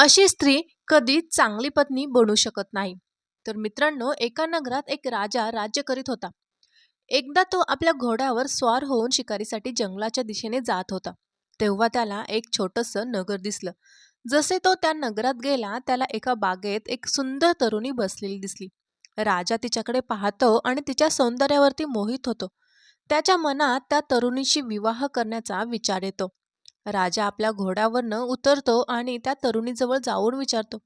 अशी स्त्री कधीच चांगली पत्नी बनू शकत नाही. तर मित्रांनो एका नगरात एक राजा राज्य करीत होता. एकदा तो आपल्या घोड्यावर स्वार होऊन शिकारीसाठी जंगलाच्या दिशेने जात होता. तेव्हा त्याला एक छोटंसं नगर दिसलं. जसे तो त्या नगरात गेला त्याला एका बागेत एक सुंदर तरुणी बसलेली दिसली. राजा तिच्याकडे पाहतो आणि तिच्या सौंदर्यावरती मोहित होतो. त्याच्या मनात त्या तरुणीशी विवाह करण्याचा विचार येतो. राजा आपल्या घोड्यावरनं उतरतो आणि त्या तरुणीजवळ जाऊन विचारतो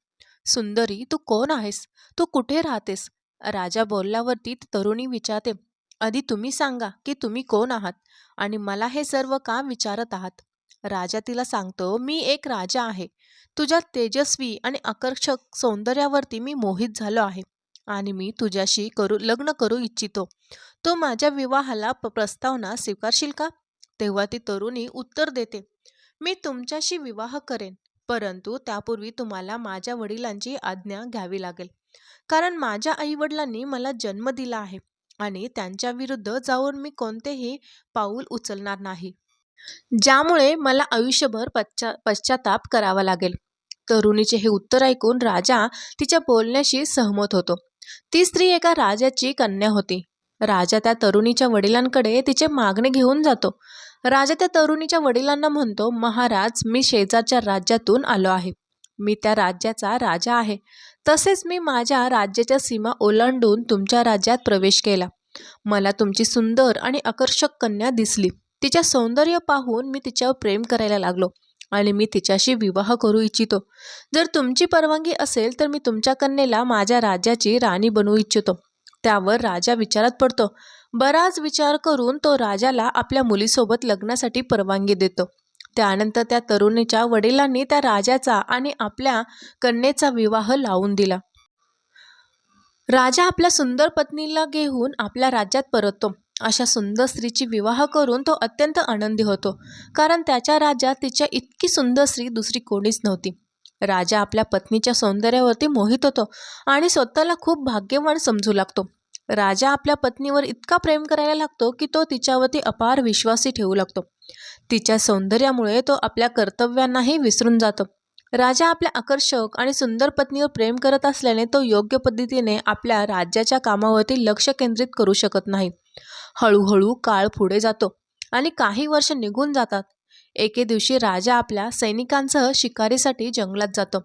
सुंदरी तू कोण आहेस? तू कुठे राहतेस? राजा बोलल्यावरती ती तरुणी विचारते आधी तुम्ही सांगा की तुम्ही कोण आहात आणि मला हे सर्व का विचारत आहात? राजा तिला सांगतो मी एक राजा आहे. तुझ्या तेजस्वी आणि आकर्षक सौंदर्यावरती मी मोहित झालो आहे आणि मी तुझ्याशी करू लग्न करू इच्छितो. तो माझ्या विवाहाला प- प्रस्तावना स्वीकारशील का? तेव्हा ती तरुणी उत्तर देते मी तुमच्याशी विवाह करेन परंतु त्यापूर्वी तुम्हाला माझ्या वडिलांची आज्ञा घ्यावी लागेल. कारण माझ्या आईवडिलांनी मला जन्म दिला आहे आणि त्यांच्या विरुद्ध जाऊन मी कोणतेही पाऊल उचलणार नाही. ज्यामुळे मला आयुष्यभर पश्चा पश्चाताप करावा लागेल. तरुणीचे हे उत्तर ऐकून राजा तिच्या बोलण्याशी सहमत होतो. ती स्त्री एका राजाची कन्या होती. राजा त्या तरुणीच्या वडिलांकडे तिचे मागणे घेऊन जातो. राजा त्या तरुणीच्या वडिलांना म्हणतो महाराज मी शेजारच्या राज्यातून आलो आहे. मी त्या राज्याचा राजा आहे. तसेच मी माझ्या राज्याच्या सीमा ओलांडून तुमच्या राज्यात प्रवेश केला. मला तुमची सुंदर आणि आकर्षक कन्या दिसली. तिच्या सौंदर्य पाहून मी तिच्यावर प्रेम करायला लागलो आणि मी तिच्याशी विवाह करू इच्छितो. जर तुमची परवानगी असेल तर मी तुमच्या कन्येला माझ्या राज्याची राणी बनवू इच्छितो. त्यावर राजा विचारात पडतो. बराच विचार करून तो राजाला आपल्या मुलीसोबत लग्नासाठी परवानगी देतो. त्यानंतर त्या तरुणीच्या वडिलांनी त्या राजाचा आणि आपल्या कन्येचा विवाह लावून दिला. राजा आपल्या सुंदर पत्नीला घेऊन आपल्या राज्यात परततो. अशा सुंदर स्त्रीची विवाह करून तो अत्यंत आनंदी होतो. कारण त्याच्या राज्यात तिच्या इतकी सुंदर स्त्री दुसरी कोणीच नव्हती. राजा आपल्या पत्नीच्या सौंदर्यावरती मोहित होतो आणि स्वतःला खूप भाग्यवान समजू लागतो. राजा आपल्या पत्नीवर इतका प्रेम करायला लागतो की तो तिच्यावरती अपार विश्वासी ठेवू लागतो. तिच्या सौंदर्यामुळे तो आपल्या कर्तव्यांनाही विसरून जातो. राजा आपल्या आकर्षक आणि सुंदर पत्नीवर प्रेम करत असल्याने तो योग्य पद्धतीने आपल्या राज्याच्या कामावरती लक्ष केंद्रित करू शकत नाही. हळूहळू काळ पुढे जातो आणि काही वर्ष निघून जातात. एके दिवशी राजा आपल्या सैनिकांसह शिकारीसाठी जंगलात जातो.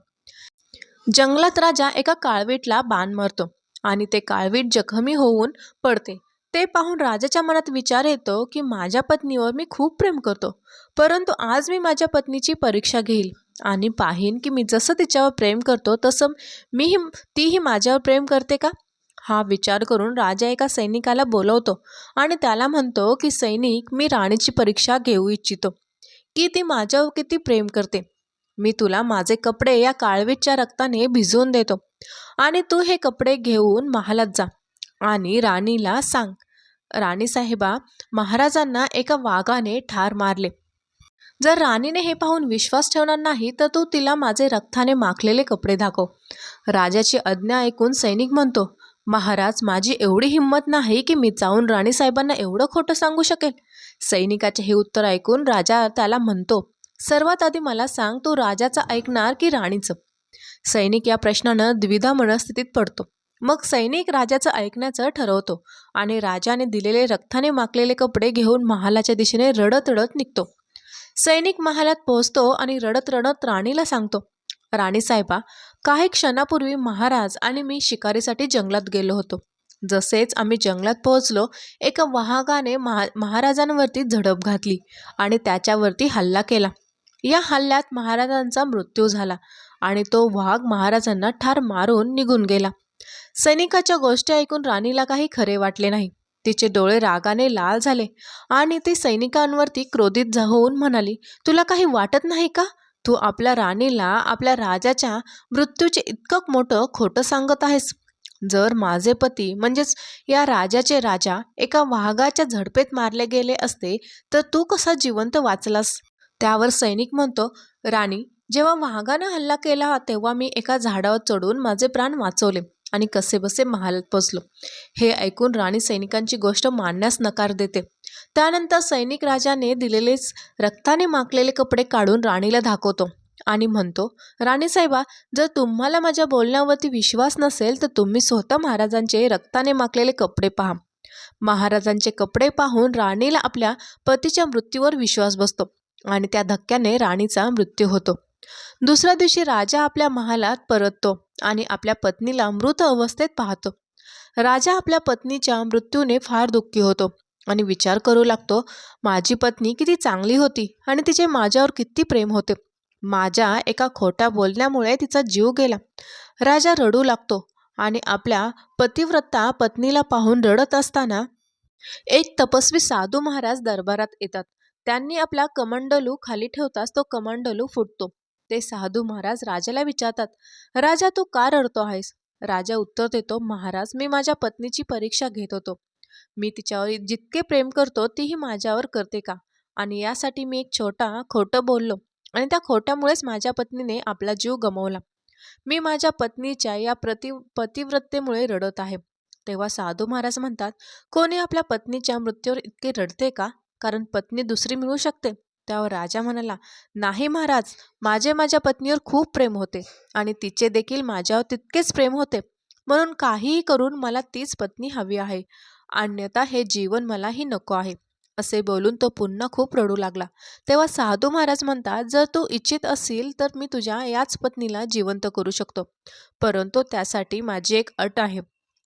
जंगलात राजा एका काळवीटला बाण मारतो. आणि ते काळवीट जखमी होऊन पडते. ते पाहून राजाच्या मनात विचार येतो की माझ्या पत्नीवर मी खूप प्रेम करतो. परंतु आज मी माझ्या पत्नीची परीक्षा घेईल आणि पाहीन की मी जसं तिच्यावर प्रेम करतो तसं मीही तीही माझ्यावर प्रेम करते का? हा विचार करून राजा एका सैनिकाला बोलवतो आणि त्याला म्हणतो की सैनिक मी राणीची परीक्षा घेऊ इच्छितो. की ती माझ्यावर किती प्रेम करते? मी तुला माझे कपडे या काळवीटच्या रक्ताने भिजवून देतो. आणि तू हे कपडे घेऊन महालात जा आणि राणीला सांग. राणी साहेबा महाराजांना एका वाघाने ठार मारले. जर राणीने हे पाहून विश्वास ठेवणार नाही तर तू तिला माझे रक्ताने माखलेले कपडे दाखव. राजाची आज्ञा ऐकून सैनिक म्हणतो महाराज माझी एवढी हिंमत नाही की मी जाऊन राणीसाहेबांना एवढं खोटं सांगू शकेल. सैनिकाचे हे उत्तर ऐकून राजा त्याला म्हणतो सर्वात आधी मला सांग तो राजाचं ऐकणार की राणीचं? सैनिक या प्रश्नानं द्विधा मनस्थितीत पडतो. मग सैनिक राजाचं ऐकण्याचं ठरवतो आणि राजाने दिलेले रक्ताने माकलेले कपडे घेऊन महालाच्या दिशेने रडत रडत निघतो. सैनिक महालात पोहोचतो आणि रडत रडत राणीला सांगतो राणी साहेबा काही क्षणापूर्वी महाराज आणि मी शिकारीसाठी जंगलात गेलो होतो. जसेच आम्ही जंगलात पोहोचलो एका वाहकाने महा महाराजांवरती झडप घातली आणि त्याच्यावरती हल्ला केला. या हल्ल्यात महाराजांचा मृत्यू झाला आणि तो वाघ महाराजांना ठार मारून निघून गेला. सैनिकाच्या गोष्टी ऐकून राणीला काही खरे वाटले नाही. तिचे डोळे रागाने लाल झाले आणि ती सैनिकांवरती क्रोधित होऊन म्हणाली तुला काही वाटत नाही का? तू आपल्या राणीला आपल्या राजाच्या मृत्यूचे इतकं मोठं खोटं सांगत आहेस. जर माझे पती म्हणजेच या राजाचे राजा एका वाघाच्या झडपेत मारले गेले असते तर तू कसा जिवंत वाचलास? त्यावर सैनिक म्हणतो राणी जेव्हा महागानं हल्ला केला तेव्हा मी एका झाडावर चढून माझे प्राण वाचवले आणि कसेबसे महालात पोचलो. हे ऐकून राणी सैनिकांची गोष्ट मानण्यास नकार देते. त्यानंतर सैनिक राजाने दिलेले रक्ताने माखलेले कपडे काढून राणीला दाखवतो आणि म्हणतो राणीसाहेबा जर तुम्हाला माझ्या बोलण्यावरती विश्वास नसेल तर तुम्ही स्वतः महाराजांचे रक्ताने माखलेले कपडे पहा महाराजांचे कपडे पाहून राणीला आपल्या पतीच्या मृत्यूवर विश्वास बसतो. आणि त्या धक्क्याने राणीचा मृत्यू होतो. दुसऱ्या दिवशी राजा आपल्या महालात परततो आणि आपल्या पत्नीला मृत अवस्थेत पाहतो. राजा आपल्या पत्नीच्या मृत्यूने फार दुःखी होतो आणि विचार करू लागतो माझी पत्नी किती चांगली होती आणि तिचे माझ्यावर किती प्रेम होते. माझ्या एका खोट्या बोलण्यामुळे तिचा जीव गेला राजा रडू लागतो आणि आपल्या पतिव्रता पत्नीला पाहून रडत असताना एक तपस्वी साधू महाराज दरबारात येतात. त्यांनी आपला कमंडलू खाली ठेवताच तो कमंडलू फुटतो. ते साधू महाराज राजाला विचारतात राजा तू का रडतो आहेस? राजा उत्तर देतो महाराज मी माझ्या पत्नीची परीक्षा घेत होतो. मी तिच्यावर जितके प्रेम करतो तीही माझ्यावर करते का? आणि यासाठी मी एक छोटा खोटं बोललो आणि त्या खोट्यामुळेच माझ्या पत्नीने आपला जीव गमावला. मी माझ्या पत्नीच्या या प्रति पतिव्रतेमुळे रडत आहे. तेव्हा साधू महाराज म्हणतात कोणी आपल्या पत्नीच्या मृत्यूवर इतके रडते का? कारण पत्नी दुसरी मिळू शकते. त्यावर राजा म्हणाला नाही महाराज माझे माझ्या पत्नीवर खूप प्रेम होते आणि तिचे देखील माझ्यावर तितकेच प्रेम होते. म्हणून काहीही करून मला तीच पत्नी हवी आहे. अन्यथा हे जीवन मलाही नको आहे. असे बोलून तो पुन्हा खूप रडू लागला. तेव्हा साधू महाराज म्हणतात जर तू इच्छित असेल तर मी तुझ्या याच पत्नीला जिवंत करू शकतो. परंतु त्यासाठी माझी एक अट आहे.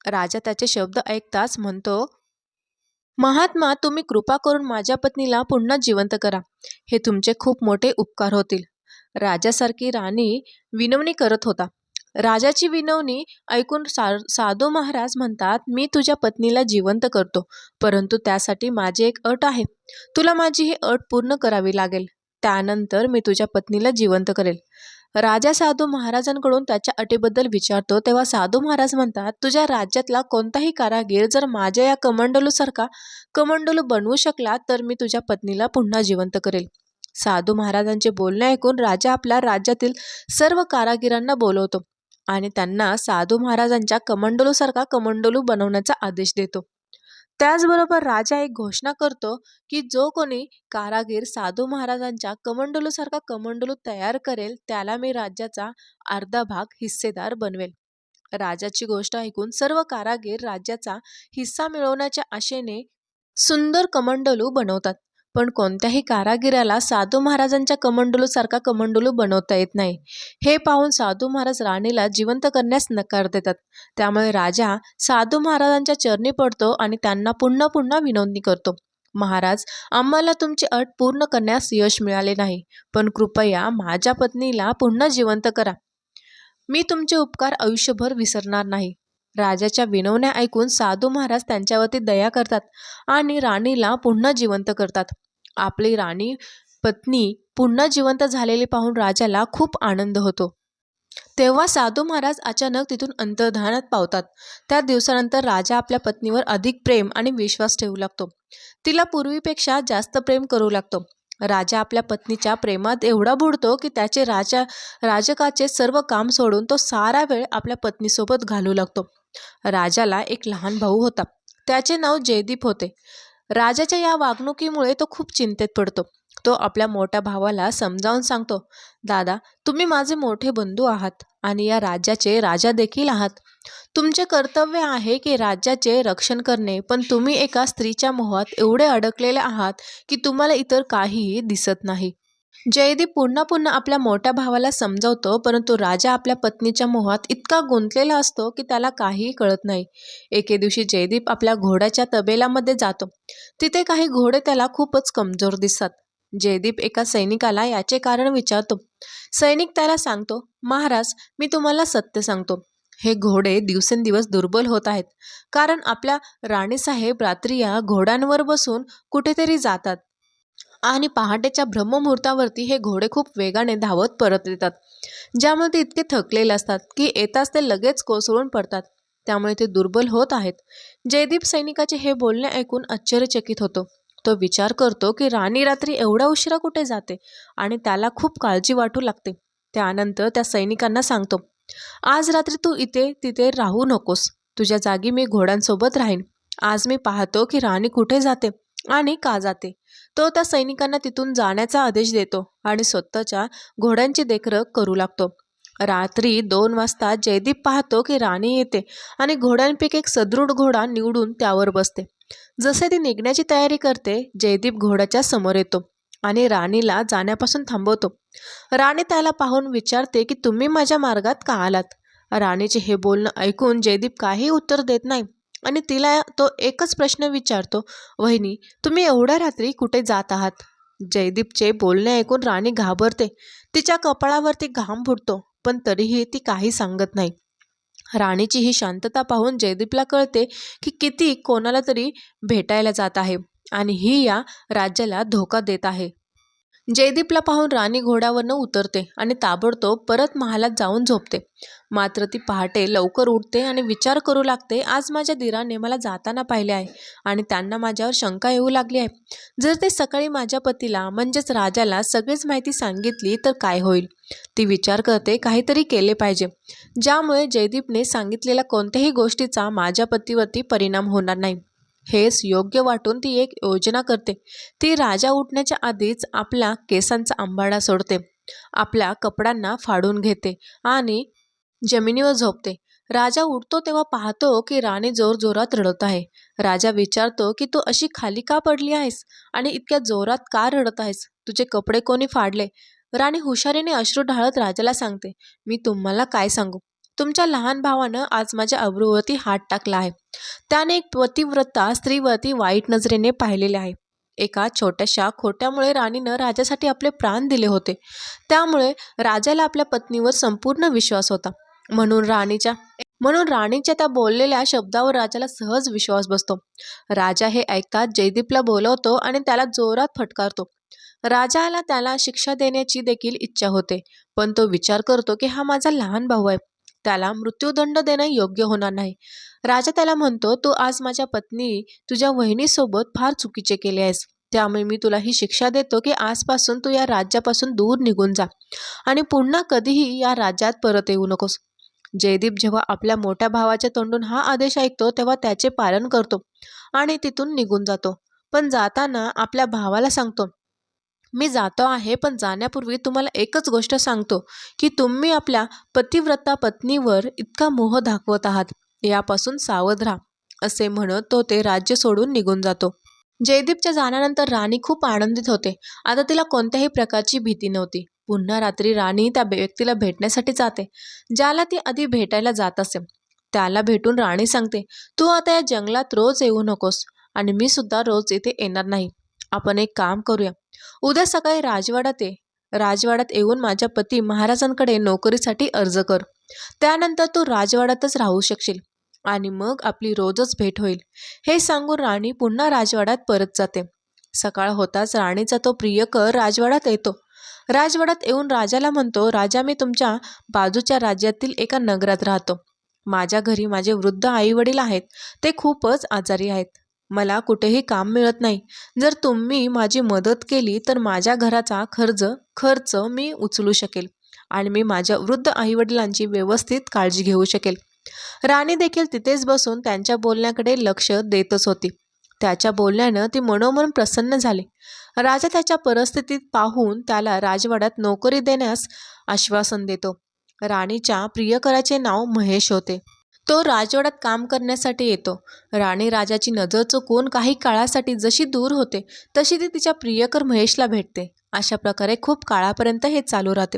राजा त्याचे शब्द ऐकताच म्हणतो महात्मा तुम्ही कृपा करून माझ्या पत्नीला पुन्हा जिवंत करा. हे तुमचे खूप मोठे उपकार होतील. राजासारखी राणी विनवणी करत होता. राजाची विनवणी ऐकून सा साधू महाराज म्हणतात मी तुझ्या पत्नीला जिवंत करतो परंतु त्यासाठी माझी एक अट आहे. तुला माझी ही अट पूर्ण करावी लागेल. त्यानंतर मी तुझ्या पत्नीला जिवंत करेल. राजा साधू महाराजांकडून त्याच्या अटीबद्दल विचारतो तेव्हा साधू महाराज म्हणतात तुझ्या राज्यातला कोणताही कारागीर जर माझ्या या कमंडलूसारखा कमंडलू बनवू शकला तर मी तुझ्या पत्नीला पुन्हा जिवंत करेल. साधू महाराजांचे बोलणे ऐकून राजा आपल्या राज्यातील सर्व कारागिरांना बोलवतो आणि त्यांना साधू महाराजांच्या कमंडलूसारखा कमंडलू बनवण्याचा आदेश देतो. त्याचबरोबर राजा एक घोषणा करतो की जो कोणी कारागीर साधू महाराजांच्या कमंडलूसारखा कमंडलू तयार करेल त्याला मी राज्याचा अर्धा भाग हिस्सेदार बनवेल. राजाची गोष्ट ऐकून सर्व कारागीर राज्याचा हिस्सा मिळवण्याच्या आशेने सुंदर कमंडलू बनवतात. पण कोणत्याही कारागिराला साधू महाराजांच्या कमंडलूसारखा कमंडलू बनवता येत नाही. हे पाहून साधू महाराज राणीला जिवंत करण्यास नकार देतात. त्यामुळे राजा साधू महाराजांच्या चरणी पडतो आणि त्यांना पुन्हा पुन्हा विनवणी करतो. महाराज आम्हाला तुमची अट पूर्ण करण्यास यश मिळाले नाही पण कृपया माझ्या पत्नीला पुन्हा जिवंत करा. मी तुमचे उपकार आयुष्यभर विसरणार नाही. राजाच्या विनवण्या ऐकून साधू महाराज त्यांच्यावरती दया करतात आणि राणीला पुन्हा जिवंत करतात. आपली राणी पत्नी पुन्हा जिवंत झालेली पाहून राजाला खूप आनंद होतो. तेव्हा साधू महाराज अचानक तिथून अंतर्धानात पावतात. त्या दिवसानंतर राजा आपल्या पत्नीवर अधिक प्रेम आणि विश्वास ठेवू लागतो. तिला पूर्वीपेक्षा जास्त प्रेम करू लागतो. राजा आपल्या पत्नीच्या प्रेमात एवढा बुडतो की त्याचे राजा राजकाचे सर्व काम सोडून तो सारा वेळ आपल्या पत्नीसोबत घालू लागतो. राजाला एक लहान भाऊ होता. त्याचे नाव जयदीप होते. राजाच्या या वागणुकीमुळे तो खूप चिंतेत पडतो. तो आपल्या मोठ्या भावाला समजावून सांगतो दादा तुम्ही माझे मोठे बंधू आहात आणि या राज्याचे राजा देखील आहात. तुमचे कर्तव्य आहे की राज्याचे रक्षण करणे पण तुम्ही एका स्त्रीच्या मोहात एवढे अडकलेले आहात की तुम्हाला इतर काहीही दिसत नाही. जयदीप पुन्हा पुन्हा आपल्या मोठ्या भावाला समजावतो परंतु राजा आपल्या पत्नीच्या मोहात इतका गुंतलेला असतो की त्याला काहीही कळत नाही. एके दिवशी जयदीप आपल्या घोड्याच्या तबेल्यामध्ये जातो. तिथे काही घोडे त्याला खूपच कमजोर दिसतात. जयदीप एका सैनिकाला याचे कारण विचारतो. सैनिक त्याला सांगतो महाराज मी तुम्हाला सत्य सांगतो. हे घोडे दिवसेंदिवस दुर्बल होत आहेत. कारण आपल्या राणीसाहेब रात्री या घोड्यांवर बसून कुठेतरी जातात. आणि पहाटेच्या ब्रह्ममुहूर्तावरती हे घोडे खूप वेगाने धावत परत येतात. ज्यामुळे ते इतके थकलेले असतात की येताच ते लगेच कोसळून पडतात. त्यामुळे ते दुर्बल होत आहेत. जयदीप सैनिकाचे हे बोलणे ऐकून आश्चर्यचकित होतो. तो विचार करतो की राणी रात्री एवढ्या उशिरा कुठे जाते आणि त्याला खूप काळजी वाटू लागते. त्यानंतर त्या सैनिकांना सांगतो आज रात्री तू इथे तिथे राहू नकोस. तुझ्या जागी मी घोड्यांसोबत राहीन. आज मी पाहतो की राणी कुठे जाते. आणि का जाते? तो त्या सैनिकांना तिथून जाण्याचा आदेश देतो आणि स्वतःच्या घोड्यांची देखरेख करू लागतो. रात्री दोन वाजता जयदीप पाहतो की राणी येते आणि घोड्यांपैकी एक सदृढ घोडा निवडून त्यावर बसते. जसे ती निघण्याची तयारी करते जयदीप घोड्याच्या समोर येतो आणि राणीला जाण्यापासून थांबवतो. राणी त्याला पाहून विचारते की तुम्ही माझ्या मार्गात का आलात? राणीचे हे बोलणं ऐकून जयदीप काही उत्तर देत नाही. आणि तिला तो एकच प्रश्न विचारतो वहिनी तुम्ही एवढ्या रात्री कुठे जात आहात? जयदीपचे बोलणे ऐकून राणी घाबरते. तिच्या कपाळावरती घाम फुटतो पण तरीही ती काही सांगत नाही. राणीची ही शांतता पाहून जयदीपला कळते की किती कोणाला तरी भेटायला जात आहे आणि ही या राज्याला धोका देत आहे. जयदीपला पाहून राणी घोड्यावरनं उतरते आणि ताबडतोब परत महालात जाऊन झोपते. मात्र ती पहाटे लवकर उठते आणि विचार करू लागते आज माझ्या दिराने मला जाताना पाहिले आहे आणि त्यांना माझ्यावर शंका येऊ लागली आहे. जर ते सकाळी माझ्या पतीला म्हणजेच राजाला सगळीच माहिती सांगितली तर काय होईल ती विचार करते काहीतरी केले पाहिजे. ज्यामुळे जयदीपने सांगितलेल्या कोणत्याही गोष्टीचा माझ्या पतीवरती परिणाम होणार नाही. हेच योग्य वाटून ती एक योजना करते. ती राजा उठण्याच्या आधीच आपल्या केसांचा आंबाडा सोडते. आपल्या कपड्यांना फाडून घेते आणि जमिनीवर झोपते. राजा उठतो तेव्हा पाहतो की राणी जोरजोरात रडत आहे. राजा विचारतो की तू अशी खाली का पडली आहेस? आणि इतक्या जोरात का रडत आहेस? तुझे कपडे कोणी फाडले? राणी हुशारीने अश्रू ढाळत राजाला सांगते मी तुम्हाला काय सांगू? तुमच्या लहान भावानं आज माझ्या अब्रूवरती हात टाकला आहे. त्याने एक पतिव्रता स्त्रीवरती वाईट नजरेने पाहिलेले आहे. एका छोट्याशा खोट्यामुळे राणीनं राजासाठी आपले प्राण दिले होते. त्यामुळे राजाला आपल्या पत्नीवर संपूर्ण विश्वास होता. म्हणून राणीच्या म्हणून राणीच्या त्या बोललेल्या शब्दावर राजाला सहज विश्वास बसतो. राजा हे ऐकताच जयदीपला बोलवतो आणि त्याला जोरात फटकारतो. राजाला त्याला शिक्षा देण्याची देखील इच्छा होते. पण तो विचार करतो की हा माझा लहान भाऊ आहे. त्याला मृत्यूदंड देणं योग्य होणार नाही. राजा त्याला म्हणतो तू आज माझ्या पत्नी तुझ्या वहिनीसोबत फार चुकीचे केले आहेस. त्यामुळे मी तुला ही शिक्षा देतो की आजपासून तू या राज्यापासून दूर निघून जा आणि पुन्हा कधीही या राज्यात परत येऊ नकोस. जयदीप जेव्हा आपल्या मोठ्या भावाच्या तोंडून हा आदेश ऐकतो तेव्हा त्याचे पालन करतो आणि तिथून निघून जातो. पण जाताना आपल्या भावाला सांगतो मी जातो आहे पण जाण्यापूर्वी तुम्हाला एकच गोष्ट सांगतो की तुम्ही आपल्या पतिव्रता पत्नीवर इतका मोह दाखवत आहात यापासून सावध राहा असे म्हणत तो ते राज्य सोडून निघून जातो. जयदीपच्या जाण्यानंतर राणी खूप आनंदित होते. आता तिला कोणत्याही प्रकारची भीती नव्हती. पुन्हा रात्री राणी त्या व्यक्तीला भेटण्यासाठी जाते ज्याला ती आधी भेटायला जात असे. त्याला भेटून राणी सांगते तू आता या जंगलात रोज येऊ नकोस आणि मी सुद्धा रोज इथे येणार नाही. आपण एक काम करूया. उद्या सकाळी राजवाड्यात ये. राजवाड्यात येऊन माझ्या पती महाराजांकडे नोकरीसाठी अर्ज कर. त्यानंतर तू राजवाड्यातच राहू शकशील आणि मग आपली रोजच भेट होईल. हे सांगून राणी पुन्हा राजवाड्यात परत जाते. सकाळ होताच राणीचा तो प्रियकर राजवाड्यात येतो. राजवाड्यात येऊन राजाला म्हणतो राजा मी तुमच्या बाजूच्या राज्यातील एका नगरात राहतो. माझ्या घरी माझे वृद्ध आईवडील आहेत. ते खूपच आजारी आहेत. मला कुठेही काम मिळत नाही. जर तुम्ही माझी मदत केली तर माझ्या घराचा खर्च खर्च मी उचलू शकेल आणि मी माझ्या वृद्ध आईवडिलांची व्यवस्थित काळजी घेऊ शकेल. राणी देखील तिथेच बसून त्यांच्या बोलण्याकडे लक्ष देतच होती. त्याच्या बोलण्यानं ती मनोमन प्रसन्न झाले. राजा त्याच्या परिस्थितीत पाहून त्याला राजवाड्यात नोकरी देण्यास आश्वासन देतो. राणीच्या प्रियकराचे नाव महेश होते. तो राजवाड्यात काम करण्यासाठी येतो. राणी राजाची नजर चुकून काही काळासाठी जशी दूर होते तशी ती तिच्या प्रियकर महेशला भेटते. अशा प्रकारे खूप काळापर्यंत हे चालू राहते.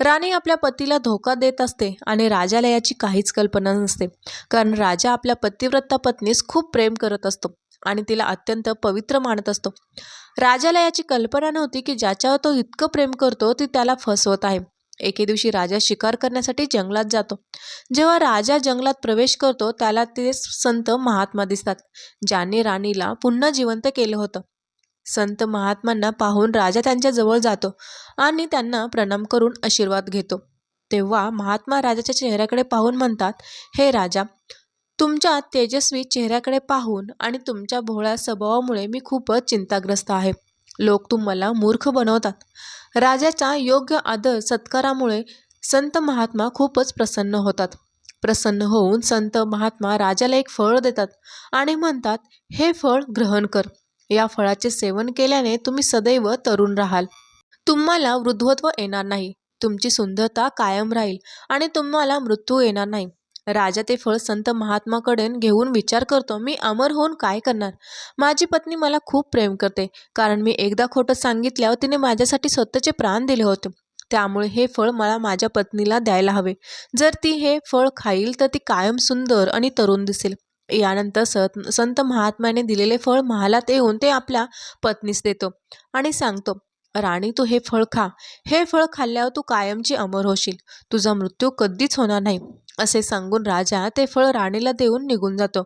राणी आपल्या पतीला धोका देत असते आणि राजाला याची काहीच कल्पना नसते. कारण राजा आपल्या पतिव्रता पत्नीस खूप प्रेम करत असतो आणि तिला अत्यंत पवित्र मानत असतो. राजाला याची कल्पना नव्हती की ज्याच्यावर तो इतकं प्रेम करतो ती त्याला फसवत आहे. एके दिवशी राजा शिकार करण्यासाठी जंगलात जातो. जेव्हा राजा जंगलात प्रवेश करतो त्याला ते संत महात्मा दिसतात ज्यांनी राणीला पुन्हा जिवंत केलं होतं. संत महात्मांना पाहून राजा त्यांच्या जवळ जातो आणि त्यांना प्रणाम करून आशीर्वाद घेतो. तेव्हा महात्मा राजाच्या चेहऱ्याकडे पाहून म्हणतात हे राजा तुमच्या तेजस्वी चेहऱ्याकडे पाहून आणि तुमच्या भोळ्या स्वभावामुळे मी खूपच चिंताग्रस्त आहे. लोक तुम्हाला मूर्ख बनवतात. राजाच्या योग्य आदर सत्कारामुळे संत महात्मा खूपच प्रसन्न होतात. प्रसन्न होऊन संत महात्मा राजाला एक फळ देतात आणि म्हणतात हे फळ ग्रहण कर. या फळाचे सेवन केल्याने तुम्ही सदैव तरुण राहाल. तुम्हाला वृद्धत्व येणार नाही. तुमची सुंदरता कायम राहील आणि तुम्हाला मृत्यू येणार नाही. राजा ते फळ संत महात्माकडे घेऊन विचार करतो मी अमर होऊन काय करणार? माझी पत्नी मला खूप प्रेम करते कारण मी एकदा खोटं सांगितल्यावर तिने माझ्यासाठी स्वतःचे प्राण दिले होते. त्यामुळे हे फळ मला माझ्या पत्नीला द्यायला हवे. जर ती हे फळ खाईल तर ती कायम सुंदर आणि तरुण दिसेल. यानंतर सत संत महात्म्याने दिलेले फळ महालात येऊन ते आपल्या पत्नीस देतो आणि सांगतो राणी तू हे फळ खा. हे फळ खाल्ल्यावर तू कायमची अमर होशील. तुझा मृत्यू कधीच होणार नाही. असे सांगून राजा ते फळ राणीला देऊन निघून जातो.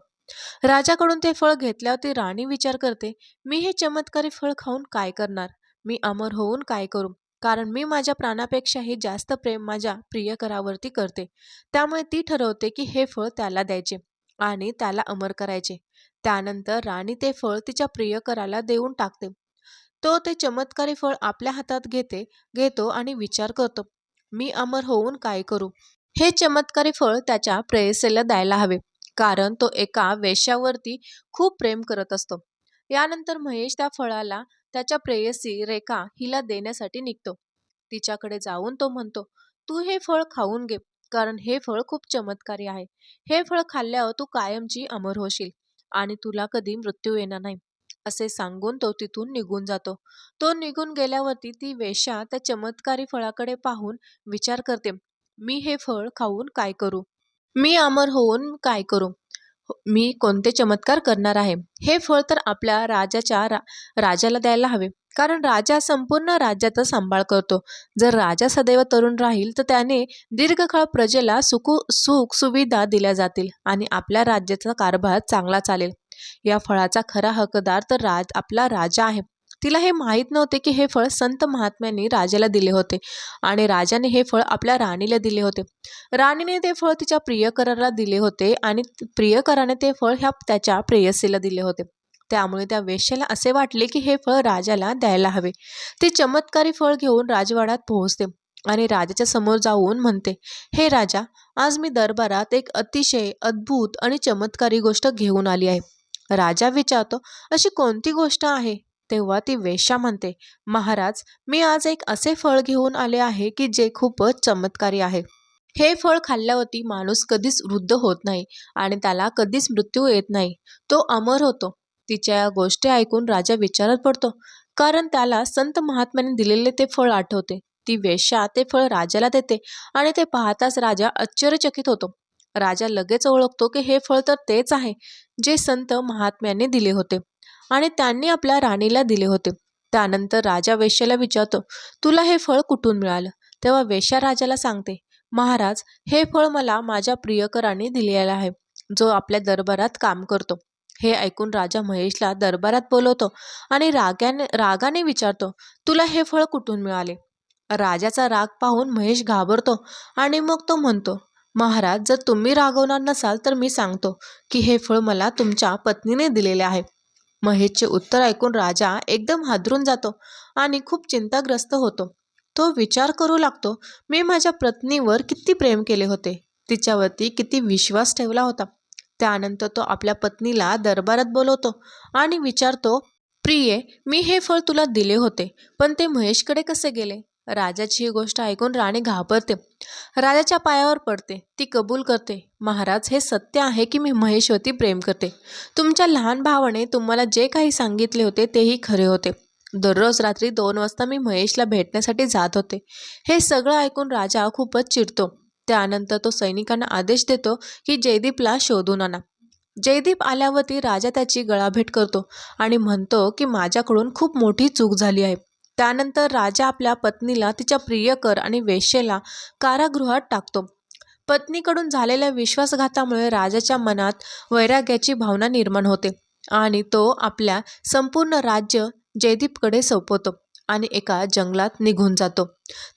राजाकडून ते फळ घेतल्यावर ती राणी विचार करते मी हे चमत्कारी फळ खाऊन काय करणार? मी अमर होऊन काय करू? कारण मी माझ्या प्राणापेक्षाही जास्त प्रेम माझ्या प्रियकरावरती करते त्यामुळे ती ठरवते की हे फळ त्याला द्यायचे आणि त्याला अमर करायचे. त्यानंतर राणी ते फळ तिच्या प्रियकराला देऊन टाकते. तो ते चमत्कारी फळ आपल्या हातात घेते घेतो आणि विचार करतो मी अमर होऊन काय करू? हे चमत्कारी फळ त्याच्या प्रेयसीला द्यायला हवे कारण तो एका वेश्यावरती खूप प्रेम करत असतो. यानंतर महेश त्या फळाला त्याच्या प्रेयसी रेखा हिला देण्यासाठी निघतो. तिच्याकडे जाऊन तो म्हणतो तू हे फळ खाऊन घे कारण हे फळ खूप चमत्कारी आहे. हे फळ खाल्ल्यावर तू कायमची अमर होशील आणि तुला कधी मृत्यू येणार नाही. असे सांगून तो तिथून निघून जातो. तो निघून गेल्यावरती ती वेश्या त्या चमत्कारी फळाकडे पाहून विचार करते. मी हे फळ खाऊन काय करू? मी अमर होऊन काय करू? मी कोणते चमत्कार करणार आहे? हे फळ तर आपल्या राजाच्या रा राजाला द्यायला हवे. कारण राजा संपूर्ण राज्याचा सांभाळ करतो. जर राजा सदैव तरुण राहील तर त्याने दीर्घकाळ प्रजेला सुखू सुख सुविधा दिल्या जातील आणि आपल्या राज्याचा कारभार चांगला चालेल. या फळाचा खरा हकदार तर राज आपला राजा आहे. तिला हे माहीत नव्हते की हे फळ संत महात्म्यांनी राजाला दिले होते आणि राजाने हे फळ आपल्या राणीला दिले होते. राणीने ते फळ तिच्या प्रियकराला दिले होते आणि प्रियकराने ते फळ ह्या त्याच्या प्रेयसीला दिले होते. त्यामुळे त्या वेश्याला असे वाटले की हे फळ राजाला द्यायला हवे. ती चमत्कारी फळ घेऊन राजवाड्यात पोहोचते आणि राजाच्या समोर जाऊन म्हणते हे राजा आज मी दरबारात एक अतिशय अद्भुत आणि चमत्कारी गोष्ट घेऊन आली आहे. राजा विचारतो अशी कोणती गोष्ट आहे? तेव्हा ती वेश्या म्हणते महाराज मी आज एक असे फळ घेऊन आले आहे की जे खूपच चमत्कारी आहे. हे फळ खाल्ल्यावरती माणूस कधीच वृद्ध होत नाही आणि त्याला कधीच मृत्यू येत नाही. तो अमर होतो. तिच्या या गोष्टी ऐकून राजा विचारत पडतो कारण त्याला संत महात्म्याने दिलेले ते फळ आठवते. ती वेश्या ते फळ राजाला देते आणि ते पाहताच राजा आश्चर्यचकित होतो. राजा लगेच ओळखतो की हे फळ तर तेच आहे जे संत महात्म्याने दिले होते. आणि त्यांनी आपल्या राणीला दिले होते. त्यानंतर राजा वेश्याला विचारतो तुला हे फळ कुठून मिळालं? तेव्हा वेश्या राजाला सांगते महाराज हे फळ मला माझ्या प्रियकराने दिलेलं आहे जो आपल्या दरबारात काम करतो. हे ऐकून राजा महेशला दरबारात बोलवतो आणि रागाने रागाने विचारतो तुला हे फळ कुठून मिळाले? राजाचा राग पाहून महेश घाबरतो आणि मग तो म्हणतो महाराज जर तुम्ही रागवणार नसाल तर मी सांगतो की हे फळ मला तुमच्या पत्नीने दिलेले आहे. महेशचे उत्तर ऐकून राजा एकदम हादरून जातो आणि खूप चिंताग्रस्त होतो. तो विचार करू लागतो मी माझ्या पत्नीवर किती प्रेम केले होते? तिच्यावरती किती विश्वास ठेवला होता? त्यानंतर तो आपल्या पत्नीला दरबारात बोलवतो आणि विचारतो प्रिये मी हे फळ तुला दिले होते पण ते महेशकडे कसे गेले? राजाची ही गोष्ट ऐकून राणी घाबरते. राजाच्या पायावर पडते. ती कबूल करते महाराज हे सत्य आहे की मी महेशवरती प्रेम करते. तुमच्या लहान भावाने तुम्हाला जे काही सांगितले होते तेही खरे होते. दररोज रात्री दोन वाजता मी महेशला भेटण्यासाठी जात होते. हे सगळं ऐकून राजा खूपच चिडतो. त्यानंतर तो सैनिकांना आदेश देतो की जयदीपला शोधून आणा. जयदीप आल्यावरती राजा त्याची गळाभेट करतो आणि म्हणतो की माझ्याकडून खूप मोठी चूक झाली आहे. त्यानंतर राजा आपल्या पत्नीला तिच्या प्रियकर आणि वेश्येला कारागृहात टाकतो. पत्नीकडून झालेल्या विश्वासघातामुळे राजाच्या मनात वैराग्याची भावना निर्माण होते आणि तो आपल्या संपूर्ण राज्य जयदीपकडे सोपवतो आणि एका जंगलात निघून जातो.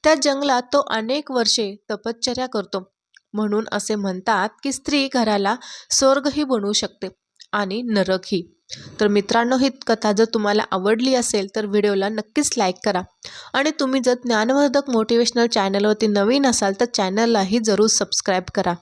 त्या जंगलात तो अनेक वर्षे तपश्चर्या करतो. म्हणून असे म्हणतात की स्त्री घराला स्वर्गही बनवू शकते आणि नरकही. तर मित्रांनो ही कथा जर तुम्हाला आवडली असेल तर व्हिडिओला नक्कीच लाईक करा. आणि तुम्ही जर ज्ञानवर्धक मोटिवेशनल चॅनलवरती नवीन असाल तर चॅनललाही जरूर सबस्क्राईब करा.